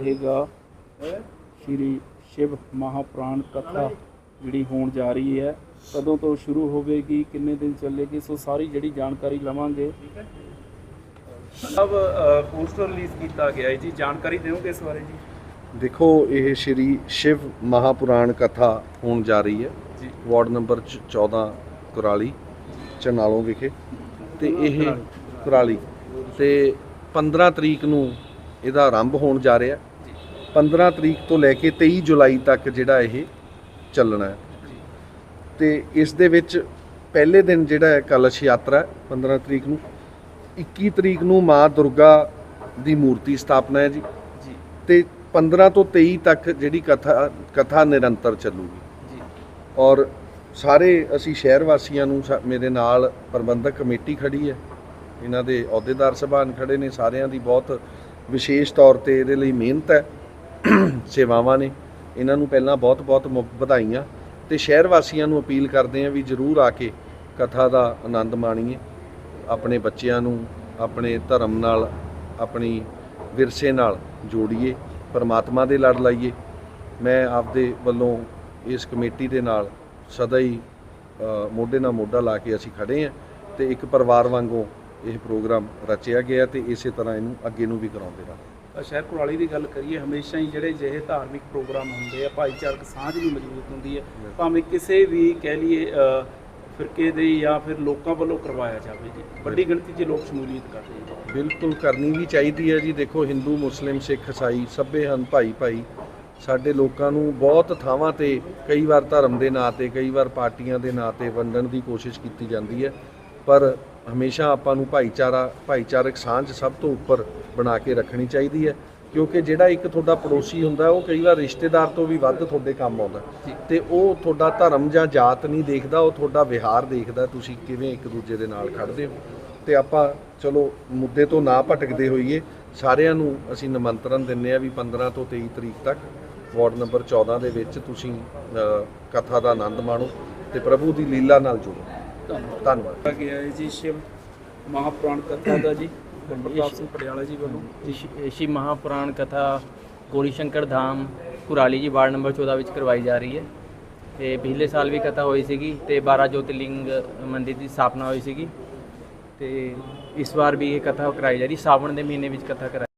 ਰਹੇਗਾ। ਸ਼੍ਰੀ ਸ਼ਿਵ ਮਹਾਪੁਰਾਣ ਕਥਾ ਜਿਹੜੀ ਹੋਣ ਜਾ ਰਹੀ ਹੈ ਕਦੋਂ ਤੋਂ ਸ਼ੁਰੂ ਹੋਵੇਗੀ ਕਿੰਨੇ ਦਿਨ ਚੱਲੇਗੀ ਸੋ ਸਾਰੀ ਜਿਹੜੀ ਜਾਣਕਾਰੀ ਲਵਾਂਗੇ। ਸਭ ਪੋਸਟਰ ਰਿਲੀਜ਼ ਕੀਤਾ ਗਿਆ ਹੈ ਜੀ। ਜਾਣਕਾਰੀ ਦਿਓਗੇ ਇਸ ਬਾਰੇ ਜੀ? ਦੇਖੋ ਇਹ ਸ਼੍ਰੀ ਸ਼ਿਵ ਮਹਾਪੁਰਾਣ ਕਥਾ ਹੋਣ ਜਾ ਰਹੀ ਹੈ। ਜੀ। ਵਾਰਡ ਨੰਬਰ ਚ- 14 ਕੁਰਾਲੀ ਚਨਾਲੋਂ ਵਿਖੇ। ਤੇ ਇਹ ਕੁਰਾਲੀ ਤੇ 15 ਤਰੀਕ ਨੂੰ ਇਹਦਾ ਆਰੰਭ ਹੋਣ ਜਾ ਰਿਹਾ। 15 ਤਰੀਕ ਤੋਂ ਲੈ ਕੇ 23 ਜੁਲਾਈ ਤੱਕ ਜਿਹੜਾ ਇਹ ਚੱਲਣਾ ਹੈ। ਤੇ ਇਸ ਦੇ ਵਿੱਚ ਪਹਿਲੇ ਦਿਨ ਜਿਹੜਾ ਹੈ ਕਲਸ਼ ਯਾਤਰਾ ਹੈ 15 ਤਰੀਕ ਨੂੰ। 21 ਤਰੀਕ ਨੂੰ ਮਾਂ ਦੁਰਗਾ ਦੀ ਮੂਰਤੀ ਸਥਾਪਨਾ ਹੈ ਜੀ। ਤੇ 15 ਤੋਂ 23 ਤੱਕ ਜਿਹੜੀ ਕਥਾ ਕਥਾ ਨਿਰੰਤਰ ਚੱਲੂਗੀ। ਜੀ। ਔਰ ਸਾਰੇ ਅਸੀਂ ਸ਼ਹਿਰ ਵਾਸੀਆਂ ਨੂੰ ਮੇਰੇ ਨਾਲ ਪ੍ਰਬੰਧਕ ਕਮੇਟੀ ਖੜੀ ਹੈ। ਇਹਨਾਂ ਦੇ ਅਹੁਦੇਦਾਰ ਸਭਾਨ ਖੜੇ ਨੇ ਸਾਰਿਆਂ ਦੀ ਬਹੁਤ ਵਿਸ਼ੇਸ਼ ਤੌਰ ਤੇ ਇਹਦੇ ਲਈ ਮਿਹਨਤ ਹੈ। ਸੇਵਾਵਾਂ ਨੇ। ਇਹਨਾਂ ਨੂੰ ਪਹਿਲਾਂ ਬਹੁਤ-ਬਹੁਤ ਮੁ- ਵਧਾਈਆਂ ਤੇ ਸ਼ਹਿਰ ਵਾਸੀਆਂ ਨੂੰ ਅਪੀਲ ਕਰਦੇ ਹਾਂ ਵੀ ਜਰੂਰ ਆ ਕੇ ਕਥਾ ਦਾ ਆਨੰਦ ਮਾਣੀਏ। ਆਪਣੇ ਬੱਚਿਆਂ ਨੂੰ, ਆਪਣੇ ਧਰਮ ਨਾਲ, ਆਪਣੀ ਵਿਰਸੇ ਨਾਲ ਜੋੜੀਏ। ਪਰਮਾਤਮਾ ਦੇ ਲੜ ਲਾਈਏ। ਮੈਂ ਆਪਦੇ ਵੱਲੋਂ ਇਸ ਕਮੇਟੀ ਦੇ ਨਾਲ ਸਦਾ ਹੀ ਮੋਢੇ ਨਾਲ ਮੋਢਾ ਲਾ ਕੇ ਅਸੀਂ ਖੜੇ ਹਾਂ ਤੇ ਇੱਕ ਪਰਿਵਾਰ ਵਾਂਗੂ ਇਹ ਪ੍ਰੋਗਰਾਮ ਰਚਿਆ ਗਿਆ ਤੇ ਇਸੇ ਤਰ੍ਹਾਂ ਇਹਨੂੰ ਅੱਗੇ ਨੂੰ ਵੀ ਕਰਾਉਂਦੇ ਰਹਾਂਗੇ ਸ਼ਹਿਰ ਕੁਰਾਲੀ ਦੀ ਗੱਲ ਕਰੀਏ ਹਮੇਸ਼ਾ ਹੀ ਜਿਹੜੇ ਜਿਹੇ ਧਾਰਮਿਕ ਪ੍ਰੋਗਰਾਮ ਹੁੰਦੇ ਆ ਭਾਈਚਾਰਕ ਸਾਂਝ ਵੀ ਮਜ਼ਬੂਤ ਹੁੰਦੀ ਹੈ ਭਾਵੇਂ ਕਿਸੇ ਵੀ ਕਹਿ ਲਈਏ ਫਿਰਕੇ ਦੇ ਜਾਂ ਫਿਰ ਲੋਕਾਂ ਵੱਲੋਂ ਕਰਵਾਇਆ ਜਾਵੇ ਜੀ। ਵੱਡੀ ਗਿਣਤੀ 'ਚ ਲੋਕ ਸ਼ਮੂਲੀਅਤ ਕਰਦੇ ਨੇ। ਬਿਲਕੁਲ ਕਰਨੀ ਵੀ ਚਾਹੀਦੀ ਹੈ ਜੀ। ਦੇਖੋ ਹਿੰਦੂ ਮੁਸਲਿਮ ਸਿੱਖ ਈਸਾਈ ਸਭੇ ਹਨ ਭਾਈ ਭਾਈ। ਸਾਡੇ ਲੋਕਾਂ ਨੂੰ ਬਹੁਤ ਥਾਵਾਂ ਤੇ ਕਈ ਵਾਰ ਧਰਮ ਦੇ ਨਾਂ ਤੇ ਕਈ ਵਾਰ ਪਾਰਟੀਆਂ ਦੇ ਨਾਂ ਤੇ ਵੰਡਣ ਦੀ ਕੋਸ਼ਿਸ਼ ਕੀਤੀ ਜਾਂਦੀ ਹੈ। ਪਰ ਹਮੇਸ਼ਾ ਆਪਾਂ ਨੂੰ ਭਾਈਚਾਰਾ ਭਾਈਚਾਰਕ ਸਾਂਝ ਸਭ ਤੋਂ ਉੱਪਰ ਬਣਾ ਕੇ ਰੱਖਣੀ ਚਾਹੀਦੀ ਹੈ। ਕਿਉਂਕਿ ਜਿਹੜਾ ਇੱਕ ਤੁਹਾਡਾ ਪੜੋਸੀ ਹੁੰਦਾ ਉਹ ਕਈ ਵਾਰ ਰਿਸ਼ਤੇਦਾਰ ਤੋਂ ਵੀ ਵੱਧ ਤੁਹਾਡੇ ਕੰਮ ਆਉਂਦਾ। ਤੇ ਉਹ ਤੁਹਾਡਾ ਧਰਮ ਜਾਂ ਜਾਤ ਨਹੀਂ ਦੇਖਦਾ ਉਹ ਤੁਹਾਡਾ ਵਿਹਾਰ ਦੇਖਦਾ ਤੁਸੀਂ ਕਿਵੇਂ ਇੱਕ ਦੂਜੇ ਦੇ ਨਾਲ ਖੜਦੇ ਹੋ। ਤੇ ਆਪਾਂ ਚਲੋ ਮੁੱਦੇ ਤੋਂ ਨਾ ਭਟਕਦੇ ਹੋਈਏ ਸਾਰਿਆਂ ਨੂੰ ਅਸੀਂ ਨਿਮੰਤਰਣ ਦਿੰਨੇ ਆ ਵੀ 15 ਤੋਂ 23 ਤਰੀਕ ਤੱਕ ਵਾਰਡ ਨੰਬਰ 14 ਦੇ ਵਿੱਚ ਤੁਸੀਂ ਕਥਾ ਦਾ ਆਨੰਦ ਮਾਣੋ ਤੇ ਪ੍ਰਭੂ ਦੀ ਲੀਲਾ ਨਾਲ ਜੁੜੋ। ਧੰਨਵਾਦ। ਧੰਨਵਾਦ। ਕੀਤਾ ਗਿਆ ਹੈ ਜੀ ਸ਼ਿਵ ਮਹਾਪੁਰਾਣ ਕਥਾ ਦਾ ਜੀ ਗੁਰਪ੍ਰਤਾਪ ਸਿੰਘ ਪਟਿਆਲਾ ਜੀ ਵੱਲੋਂ। ਸ਼ਿ- ਸ਼ਿਵ ਮਹਾਪੁਰਾਣ ਕਥਾ ਗੋਰੀ ਸ਼ੰਕਰ ਧਾਮ ਕੁਰਾਲੀ ਜੀ ਵਾਰਡ ਨੰਬਰ 14 ਵਿੱਚ ਕਰਵਾਈ ਜਾ ਰਹੀ ਹੈ। ਤੇ ਪਿਛਲੇ ਸਾਲ ਵੀ ਕਥਾ ਹੋਈ ਸੀਗੀ ਤੇ 12 ਜੋਤਿਰਲਿੰਗ ਮੰਦਿਰ ਦੀ ਸਥਾਪਨਾ ਹੋਈ ਸੀਗੀ। ਤੇ ਇਸ ਵਾਰ ਵੀ ਇਹ ਕਥਾ ਕਰਾਈ ਜਾ ਰਹੀ ਸਾਵਣ ਦੇ ਮਹੀਨੇ ਵਿੱਚ ਕਥਾ ਕਰਾਈ